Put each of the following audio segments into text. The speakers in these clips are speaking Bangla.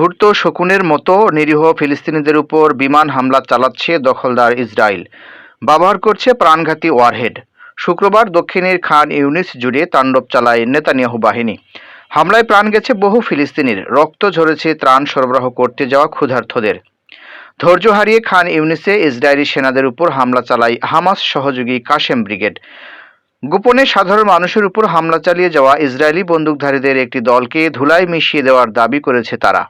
ধূর্ত শকুনের মতো নিরীহ ফিলিস্তিনিদের উপর বিমান হামলা চালাচ্ছে দখলদার ইসরায়েল। ব্যবহার করছে প্রাণঘাতী ওয়ারহেড। শুক্রবার দক্ষিণের খান ইউনিস জুড়ে তাণ্ডব চালায় নেতানিয়াহু বাহিনী। হামলায় প্রাণ গেছে বহু ফিলিস্তিনির। রক্ত ঝরেছে, ত্রাণ সরবরাহ করতে যাওয়া ক্ষুধার্থদের ধৈর্য হারিয়ে খান ইউনিসে ইসরায়েলি সেনাদের উপর হামলা চালায় হামাস সহযোগী কাশেম ব্রিগেড। গোপনে সাধারণ মানুষের উপর হামলা চালিয়ে যাওয়া ইসরায়েলি বন্দুকধারীদের একটি দলকে ধুলায় মিশিয়ে দেওয়ার দাবি করেছে তারা।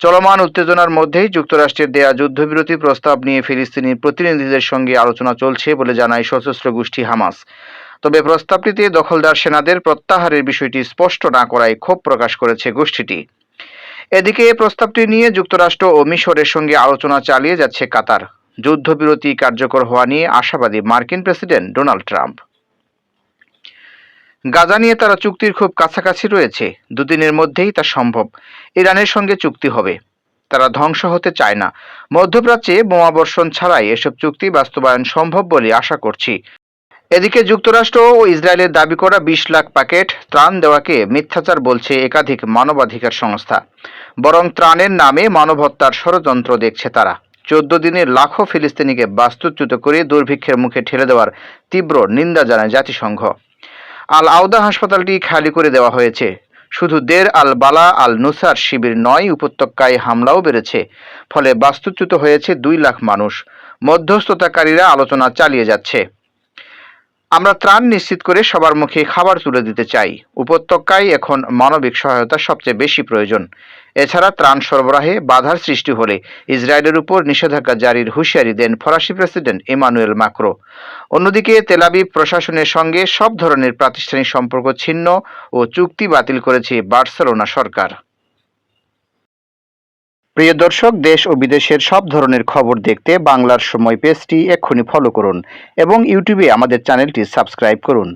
চলমান উত্তেজনার মধ্যেই যুক্তরাষ্ট্রের দেয়া যুদ্ধবিরতি প্রস্তাব নিয়ে ফিলিস্তিনি প্রতিনিধিদের সঙ্গে আলোচনা চলছে বলে জানায় সশস্ত্র গোষ্ঠী হামাস। তবে প্রস্তাবটিতে দখলদার সেনাদের প্রত্যাহারের বিষয়টি স্পষ্ট না করায় ক্ষোভ প্রকাশ করেছে গোষ্ঠীটি। এদিকে প্রস্তাবটি নিয়ে যুক্তরাষ্ট্র ও মিশরের সঙ্গে আলোচনা চালিয়ে যাচ্ছে কাতার। যুদ্ধবিরতি কার্যকর হওয়া নিয়ে আশাবাদী মার্কিন প্রেসিডেন্ট ডোনাল্ড ট্রাম্প। গাজা নিয়ে তারা চুক্তির খুব কাছাকাছি রয়েছে। দুদিনের মধ্যেই তা সম্ভব। ইরানের সঙ্গে চুক্তি হবে। তারা ধ্বংস হতে চায় না। মধ্যপ্রাচ্যে বোমাবর্ষণ ছাড়াই এসব চুক্তি বাস্তবায়ন সম্ভব বলে আশা করছি। এদিকে যুক্তরাষ্ট্র ও ইসরায়েলের দাবি করা বিশ লাখ প্যাকেট ত্রাণ দেওয়াকে মিথ্যাচার বলছে একাধিক মানবাধিকার সংস্থা। বরং ত্রাণের নামে মানবহত্যার ষড়যন্ত্র দেখছে তারা। চোদ্দ দিনের লাখো ফিলিস্তিনিকে বাস্তুচ্যুত করে দুর্ভিক্ষের মুখে ঠেলে দেওয়ার তীব্র নিন্দা জানায় জাতিসংঘ। আল আউদা হাসপাতালটি খালি করে দেওয়া হয়েছে। শুধু দের আল বালা আল নুসার শিবির নয়, উপত্যকায় হামলাও বেড়েছে। ফলে বাস্তুচ্যুত হয়েছে দুই লাখ মানুষ। মধ্যস্থতাকারীরা আলোচনা চালিয়ে যাচ্ছে। আমরা ত্রাণ নিশ্চিত করে সবার মুখে খাবার তুলে দিতে চাই। উপত্যকায় এখন মানবিক সহায়তা সবচেয়ে বেশি প্রয়োজন। এছাড়া ত্রাণ সরবরাহে বাধার সৃষ্টি হলে ইসরায়েলের উপর নিষেধাজ্ঞা জারির হুঁশিয়ারি দেন ফরাসি প্রেসিডেন্ট ইমানুয়েল মাক্রো। অন্যদিকে তেলাবিব প্রশাসনের সঙ্গে সব ধরনের প্রাতিষ্ঠানিক সম্পর্ক ছিন্ন ও চুক্তি বাতিল করেছে বার্সেলোনা সরকার। প্রিয় দর্শক, দেশ ও বিদেশের সব ধরনের খবর দেখতে বাংলার সময় পেজটি এক্ষুনি ফলো করুন এবং ইউটিউবে আমাদের চ্যানেলটি সাবস্ক্রাইব করুন।